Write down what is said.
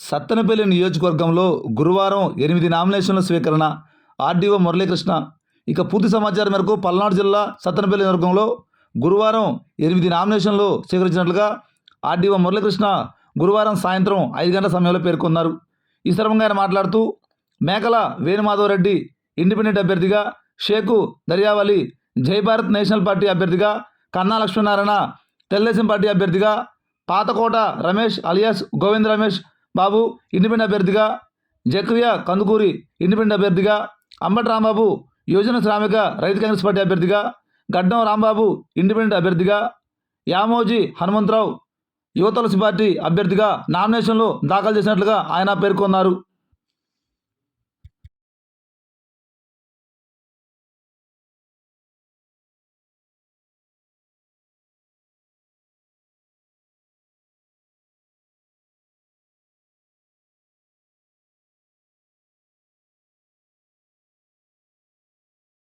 సత్తెనపల్లి నియోజకవర్గంలో గురువారం ఎనిమిది నామినేషన్ల స్వీకరణ ఆర్డీఓ మురళీకృష్ణ. ఇక పూర్తి సమాచారం మేరకు పల్నాడు జిల్లా సత్తెనపల్లి నియోజకవర్గంలో గురువారం ఎనిమిది నామినేషన్లు స్వీకరించినట్లుగా ఆర్డీఓ మురళీకృష్ణ గురువారం సాయంత్రం ఐదు గంటల సమయంలో పేర్కొన్నారు. ఈ సందర్భంగా ఆయన మాట్లాడుతూ మేకల వేణుమాధవరెడ్డి ఇండిపెండెంట్ అభ్యర్థిగా షేకు దర్యావలి జైభారత్ నేషనల్ పార్టీ అభ్యర్థిగా కన్నా లక్ష్మీనారాయణ తెలుగుదేశం పార్టీ అభ్యర్థిగా పాతకోట రమేష్ అలియాస్ గోవింద్ రమేష్ బాబు ఇండిపెండెంట్ అభ్యర్థిగా జక్రియా కందుకూరి ఇండిపెండెంట్ అభ్యర్థిగా అంబటి రాంబాబు యువజన శ్రామిక రైతు కాంగ్రెస్ పార్టీ అభ్యర్థిగా గడ్డం రాంబాబు ఇండిపెండెంట్ అభ్యర్థిగా యామోజీ హనుమంతరావు యువతలసి పార్టీ అభ్యర్థిగా నామినేషన్లు దాఖలు చేసినట్లుగా ఆయన పేర్కొన్నారు.